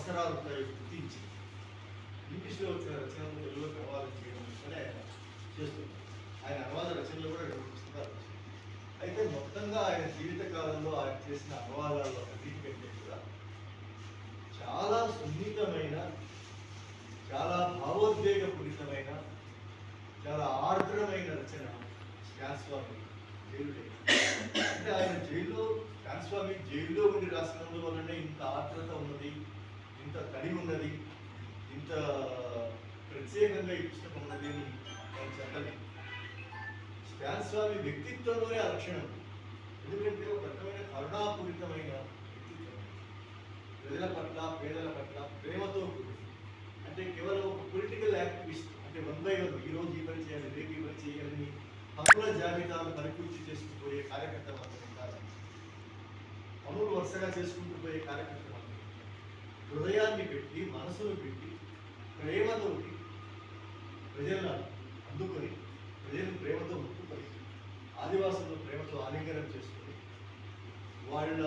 అవసరాలు ఉంటాయో గుర్తించి ఇంగ్లీష్లో వచ్చిన రచనలు తెలుగులోకి అనువాదం చేయడం అనే ఆయన చేస్తున్నారు ఆయన అనువాద రచనలు కూడా రెండు పుస్తకాలు అయితే మొత్తంగా ఆయన జీవిత కాలంలో ఆయన చేసిన అనువాదాల్లో అన్నిటికంటే కూడా చాలా సున్నితమైన చాలా భావోద్వేగపూరితమైన చాలా ఆర్ద్రమైన రచన స్వామి జైలుడే అంటే ఆయన జైల్లో స్వామి జైల్లో ఉండి రాసినందువలనే ఇంత ఆర్ద్రత ఉన్నది ఉన్నది. ఇంత ప్రత్యేకంగా ఈ పుస్తకం ఉన్నది అని నేను చెప్పలేదు స్వామి వ్యక్తిత్వంలోనే అలక్షణం ఎందుకంటే ఒక రకమైన కరుణాపూరితమైన వ్యక్తిత్వం. ప్రజల పట్ల పేదల పట్ల ప్రేమతో కూడింది అంటే కేవలం ఒక పొలిటికల్ యాక్టివిస్ట్ అంటే వన్ బై వన్ ఈ రోజు ఈ పని చేయాలి రేపు ఈ పని చేయాలని హక్కుల జాబితాను పరిపూర్తి చేసుకుపోయే కార్యకర్త మాత్రమే కాదు అమలు వరుసగా చేసుకుంటూ పోయే కార్యకర్త హృదయాన్ని పెట్టి మనసును పెట్టి ప్రేమతోటి ప్రజలను అందుకొని ప్రజలను ప్రేమతో ముట్టుకొని ఆదివాసులను ప్రేమతో ఆలింగనం చేసుకొని వాళ్ళ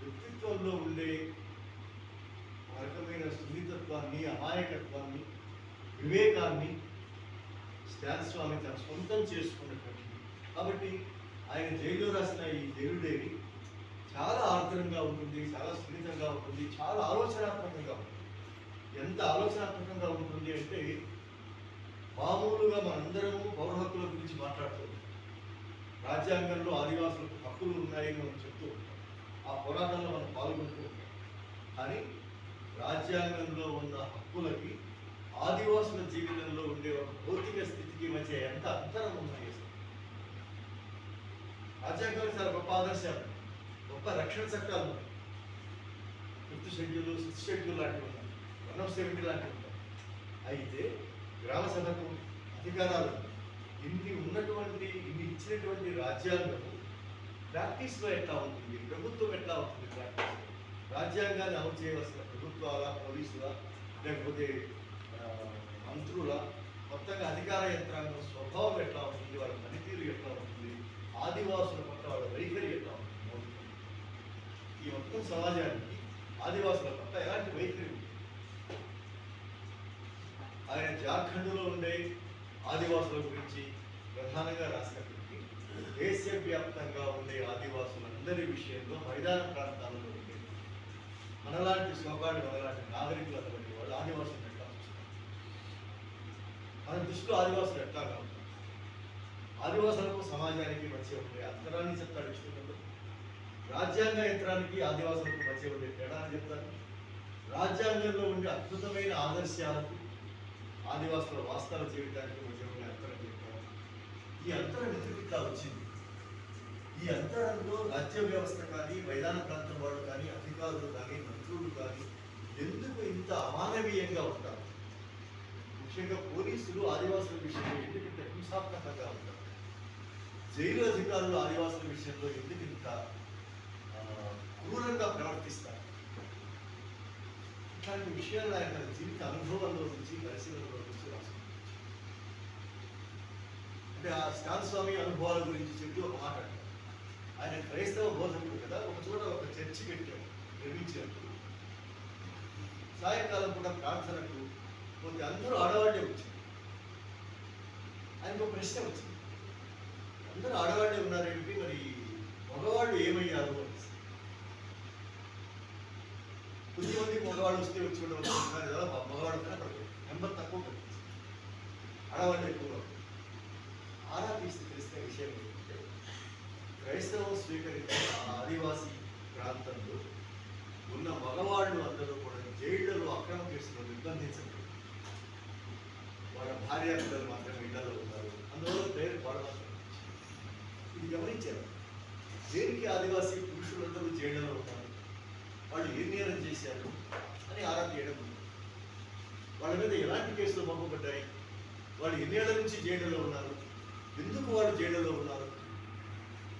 వ్యక్తిత్వంలో ఉండే రకమైన సున్నితత్వాన్ని అమాయకత్వాన్ని వివేకాన్ని స్టాన్ స్వామి తన సొంతం చేసుకున్నటువంటి కాబట్టి ఆయన జైల్లో రాసిన ఈ దేవుడేవి చాలా ఆర్ద్రంగా ఉంటుంది చాలా సున్నితంగా ఉంటుంది చాలా ఆలోచనాత్మకంగా ఉంటుంది. ఎంత ఆలోచనాత్మకంగా ఉంటుంది అంటే మామూలుగా మనందరము పౌర హక్కుల గురించి మాట్లాడుతున్నాం రాజ్యాంగంలో ఆదివాసులకు హక్కులు ఉన్నాయని మనం చెప్తూ ఉంటాం. ఆ పోరాటంలో మనం పాల్గొంటూ ఉంటాం. కానీ రాజ్యాంగంలో ఉన్న హక్కులకి ఆదివాసుల జీవితంలో ఉండే ఒక భౌతిక స్థితికి మధ్య ఎంత అంతరం ఉన్నాయి అసలు రాజ్యాంగంలో చాలా గొప్ప ఆదర్శాలు. గొప్ప రక్షణ చట్టాలు ఉన్నాయి. ఫిఫ్త్ షెడ్యూల్ సిక్స్త్ షెడ్యూల్ లాంటివి ఉన్నాయి. వన్ ఆఫ్ సెవెంటీ లాంటివి ఉన్నాయి. అయితే గ్రామ సభకు అధికారాలు ఇన్ని ఉన్నటువంటి ఇన్ని ఇచ్చినటువంటి రాజ్యాంగం ప్రాక్టీస్లో ఎట్లా ఉంటుంది? ప్రభుత్వం ఎట్లా ఉంటుంది ప్రాక్టీస్? రాజ్యాంగాన్ని అమలు చేయవలసిన ప్రభుత్వాల పోలీసుల లేకపోతే మంత్రుల? మొత్తంగా అధికార యంత్రాంగం స్వభావం ఎట్లా ఉంటుంది? వాళ్ళ పనితీరు ఎట్లా ఉంటుంది? ఆదివాసుల పట్ల వాళ్ళ వైఖరి ఎట్లా ఉంటుంది? ఈ మొత్తం సమాజానికి ఆదివాసుల పట్ల ఎలాంటి వైఖరి ఆయన జార్ఖండ్లో ఉండే ఆదివాసుల గురించి ప్రధానంగా రాసినప్పటికీ దేశవ్యాప్తంగా ఉండే ఆదివాసులందరి విషయంలో మైదాన ప్రాంతాలలో ఉండే మనలాంటి సోగాడు మనలాంటి నాగరికులు అటువంటి వాళ్ళు ఆదివాసులు ఎట్లా చూస్తారు? మన దృష్టిలో ఆదివాసులు ఎట్లా ఉంటారు? ఆదివాసులకు సమాజానికి మంచి ఉండే అంతరాన్ని చెప్తాడు ఇష్టంలో రాజ్యాంగ యంత్రానికి ఆదివాసులకు మధ్య ఉండే తేడాన్ని చెప్తారు. రాజ్యాంగంలో ఉండే అద్భుతమైన ఆదర్శాలకు ఆదివాసుల వాస్తవ జీవితానికి మధ్య ఉండే అంతరం చెప్తారు. ఈ అంతరం ఎందుకు ఇట్లా వచ్చింది? ఈ అంతరంలో రాజ్య వ్యవస్థ కానీ మైదాన ప్రాంతం వాళ్ళు కానీ అధికారులు కానీ మంత్రులు కానీ ఎందుకు ఇంత అమానవీయంగా ఉంటారు? ముఖ్యంగా పోలీసులు ఆదివాసుల విషయంలో ఎందుకు ఇంత హింసాత్మకంగా ఉంటారు? జైలు అధికారులు ఆదివాసుల విషయంలో ఎందుకు ఇంత క్రూరంగా ప్రవర్తిస్తారు. ఇట్లాంటి విషయాలు ఆయన జీవిత అనుభవంలో నుంచి పరిశీలనలో నుంచి రాసుకుంటారు అంటే ఆ స్టాన్ స్వామి అనుభవాల గురించి చెప్తూ ఒక మాట ఆయన క్రైస్తవ బోధకుడు కదా ఒక చోట ఒక చర్చి పెట్టాడు నిర్మించినప్పుడు సాయంకాలం కూడా ప్రార్థనకు పోతే అందరూ ఆడవాళ్ళే వచ్చారు. ఆయనకు ఒక ప్రశ్న వచ్చింది. అందరూ ఆడవాళ్ళే ఉన్నారేంటి? మరి మగవాళ్ళు ఏమయ్యారు? అని కొద్దిమంది మగవాడు వస్తే వచ్చి మగవాడు నెంబర్ తక్కువ కనిపిస్తుంది ఆడవాళ్ళు ఎక్కువ ఆరా తీసి తెలిసిన విషయం ఏంటంటే క్రైస్తవం స్వీకరించిన ఆ ఆదివాసీ ప్రాంతంలో ఉన్న మగవాళ్ళు అందరూ కూడా జైళ్ళలో అక్రమ కేసులో నిర్బంధించబడి వాళ్ళ భార్య అందరూ మాత్రమే ఇళ్ళలో ఉన్నారు అందువల్ల పేరు పడవచ్చు ఇది గమనించారు? దేనికి ఆదివాసీ పురుషులందరూ జైళ్ళలో ఉన్నారు వాళ్ళు ఏం నేరం చేశారు అని ఆరా తీయడం వాళ్ళ మీద ఎలాంటి కేసులు పంపబడ్డాయి వాళ్ళు ఎన్నేళ్ళ నుంచి జైలులో ఉన్నారు? ఎందుకు వాళ్ళు జైలులో ఉన్నారు?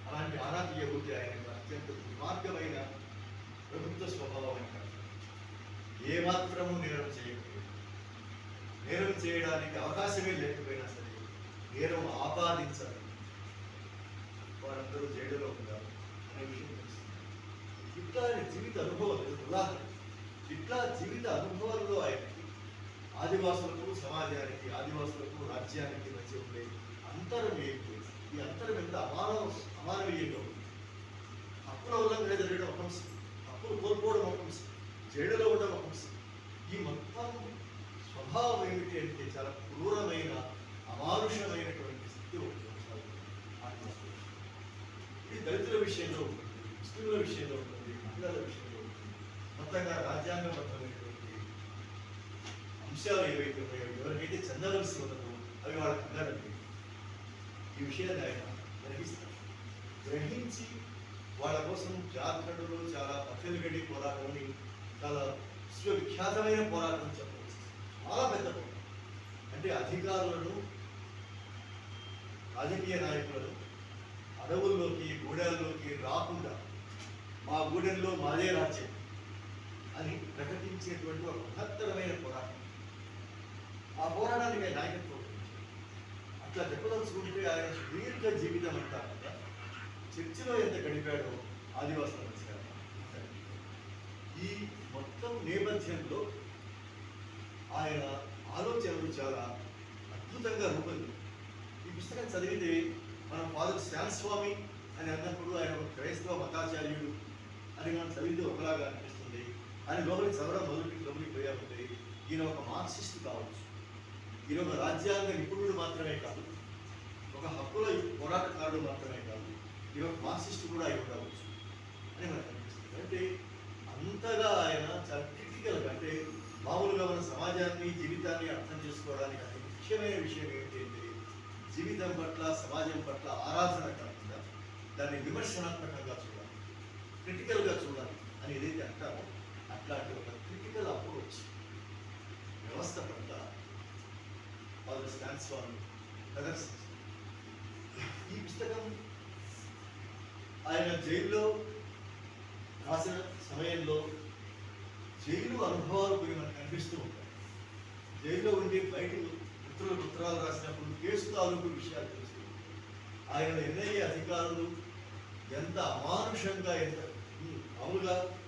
అలాంటి ఆరా తీయబోతే ఆయన అత్యంత దుర్మార్గమైన ప్రభుత్వ స్వభావం అంటారు ఏమాత్రము నేరం చేయకపోయింది నేరం చేయడానికి అవకాశమే లేకపోయినా సరే నేరం ఆపాదించాలి. వారందరూ జైలులో ఉన్నారు అనే విషయం ఇట్లాంటి జీవిత అనుభవాలు లేదు. ఉదాహరణ. ఇట్లా జీవిత అనుభవాల్లో ఆయనకి ఆదివాసులకు సమాజానికి ఆదివాసులకు రాజ్యానికి మధ్య ఉండే అంతరం ఏంటి? ఈ అంతరం ఎంత అమానవ అమానవీయంగా ఉంది? హక్కుల ఉల్లంఘన జరగడం ఒక అంశం. హక్కులు కోల్పోవడం ఒక అంశం. జైలులో ఉండడం ఒక అంశం. ఈ మొత్తం స్వభావం ఏమిటి అంటే చాలా క్రూరమైన అమానుషమైనటువంటి స్థితి ఒకటి ఇది దళితుల విషయంలో ఉంటుంది ముస్లింల విషయంలో ఉంటుంది మహిళల విషయంలో ఉంటుంది మొత్తంగా రాజ్యాంగబద్ధమైనటువంటి అంశాలు ఏవైతే ఉన్నాయో ఎవరికైతే చెందవలసి ఉన్నదో అవి వాళ్ళకి ఉండాలండి ఈ విషయాన్ని ఆయన గ్రహిస్తారు. గ్రహించి వాళ్ళ కోసం జార్ఖండ్లో చాలా పచ్చనిగడ్డి పోరాటంని చాలా విశ్వవిఖ్యాతమైన పోరాటం చెప్పవచ్చు. చాలా పెద్ద పోరాటం. అంటే అధికారులను రాజకీయ నాయకులను గూడెంలో మాదే రాజ్యం అని ప్రకటించేటువంటి ఒక మహత్తరమైన పోరాటం. ఆ పోరాటానికి ఆయన నాయకత్వం అట్లా చెప్పదలుచుకుంటే ఆయన దీర్ఘ జీవితం అంటారు కదా. చర్చిలో ఎంత గడిపాడో ఆదివాసుల మధ్య ఈ మొత్తం నేపథ్యంలో ఆయన ఆలోచనలు చాలా అద్భుతంగా రూపొంది ఈ పుస్తకం చదివితే మన ఫాదర్ శ్యామ్ స్వామి అని అన్నప్పుడు ఆయన ఒక క్రైస్తవ మతాచార్యుడు అని మనం చదివితే ఒకలాగా అనిపిస్తుంది. ఆయన లోపలికి చదవడం మొదలుపెట్టి లోపలికి పోయామంటే ఈయన ఒక మార్క్సిస్ట్ కావచ్చు. ఈయన ఒక రాజ్యాంగ నిపుణుడు మాత్రమే కాదు. ఒక హక్కుల పోరాటకారుడు మాత్రమే కాదు. ఈయన ఒక మార్క్సిస్ట్ కూడా అయి ఉండవచ్చు. అని మనకు అనిపిస్తుంది. అంటే అంతగా ఆయన చాలా క్రిటికల్గా అంటే మామూలుగా మన సమాజాన్ని జీవితాన్ని అర్థం చేసుకోవడానికి అతి ముఖ్యమైన విషయం ఏంటంటే జీవితం పట్ల సమాజం పట్ల ఆరాధన కాకుండా దాన్ని విమర్శనాత్మకంగా చూడాలి. క్రిటికల్గా చూడాలి అని ఏదైతే అంటారో అట్లాంటి ఒక క్రిటికల్ అప్రోచ్ వ్యవస్థ పట్ల ఫాదర్ స్టాన్స్ వాళ్ళు ప్రదర్శించారు ఈ పుస్తకం ఆయన జైల్లో రాసిన సమయంలో జైలు అనుభవాలు కొన్ని మనకు కనిపిస్తూ ఉంటాయి జైల్లో ఉండి బయట మిత్రులకు ఉత్తరాలు రాసినప్పుడు కేసు తాలూకు విషయాలు తెలుస్తూ ఉంటాయి. ఆయన ఎన్ఐఏ అధికారులు ఎంత అమానుషంగా ఎంత మామూలుగా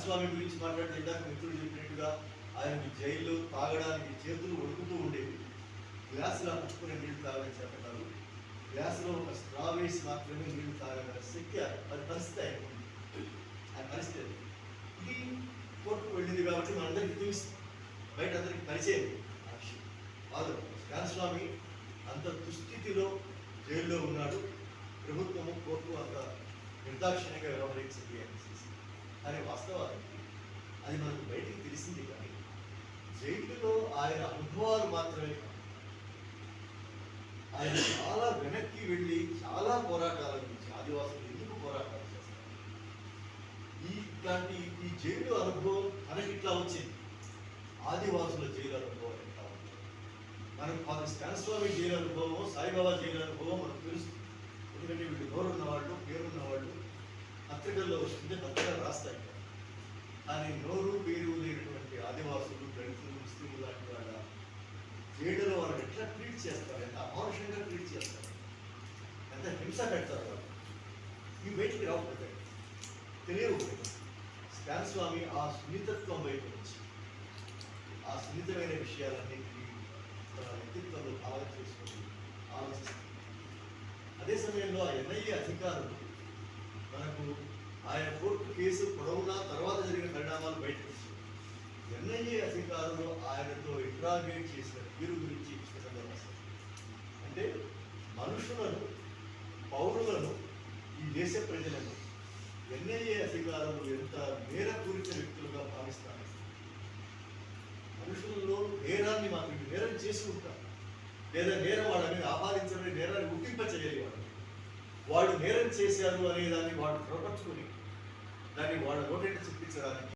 స్వామి గురించి మాట్లాడితే ఇందాక మిత్రులు చెప్పినట్టుగా ఆయనకి జైల్లో తాగడానికి చేతులు వణుకుతూ ఉండేవి. గ్లాసులా పుచ్చుకునే నీళ్ళు తాగని చెప్పన్నారు గ్లాసులో ఒక స్ట్రా వేసి మాత్రమే నీళ్ళు తాగగల శక్తి అది పరిస్థితి ఆయన. పరిస్థితి ఇది కోర్టుకు వెళ్ళింది కాబట్టి మనందరికీ తెలుసు. బయట అందరికి పరిచయం. ఆ విషయం. కాదు స్కాన్ స్వామి అంత దుస్థితిలో జైల్లో ఉన్నాడు. ప్రభుత్వము కోర్టు అంత నిర్దాక్షిణ్యంగా వ్యవహరించింది అనేసి అనే వాస్తవానికి అది మనకు బయటికి తెలిసింది కానీ జైలులో ఆయన అనుభవాలు మాత్రమే ఆయన చాలా వెనక్కి వెళ్ళి చాలా పోరాటాల గురించి ఆదివాసులు ఎందుకు పోరాటాలు చేస్తారు? ఈ ఇట్లాంటి ఈ జైలు అనుభవం మనకి ఇట్లా వచ్చింది. ఆదివాసుల జైలు అనుభవం ఎట్లా ఉంది? మనకు ఫాదర్ స్టాన్స్వామి జైలు అనుభవం సాయిబాబా జైలు అనుభవం మనకు తెలుస్తుంది. ఎందుకంటే వీళ్ళు నోరున్న వాళ్ళు పేరున్న వాళ్ళు పత్రికల్లో వస్తుంటే పత్రికలు రాస్తాయి. కానీ నోరు పేరు లేనటువంటి ఆదివాసులు దళితులు ముస్లింలు లాంటి వాళ్ళ క్రీడలు వాళ్ళు ఎట్లా ట్రీట్ చేస్తారు? ఎంత అమానుషంగా ట్రీట్ చేస్తారు? ఎంత హింస పెడతారు వాళ్ళు? ఈ బయటికి రాకపోతే తెలియవు శ్యామ్ స్వామి ఆ సున్నితత్వం వైపు నుంచి ఆ సున్నితమైన విషయాలన్నింటినీ తన వ్యక్తిత్వంలో భావన చేసుకుని ఆలోచిస్తుంది అదే సమయంలో ఆ ఎన్ఐఏ అధికారులు మనకు ఆయన కోర్టు కేసు పొడవునా తర్వాత జరిగిన పరిణామాలు బయటకు వచ్చాయి. ఎన్ఐఏ అధికారులు ఆయనతో ఇంట్రాగేట్ చేసిన తీరు గురించి పుస్తకంలో రాశారు. అంటే మనుషులను పౌరులను ఈ దేశ ప్రజలను ఎన్ఐఏ అధికారులు ఎంత నేరపూరిత వ్యక్తులుగా భావిస్తారు మనుషులలో నేరాన్ని మాకు నేరం చేసి ఉంటారు. లేదా నేరం వాళ్ళ మీద ఆపాదించడం నేరాన్ని గుర్తింప చేయాలి వాళ్ళు వాడు నేరం చేశారు అనే దాన్ని వాడు ప్రపంచుకొని దాన్ని వాళ్ళ నోటెంట్ చూపించడానికి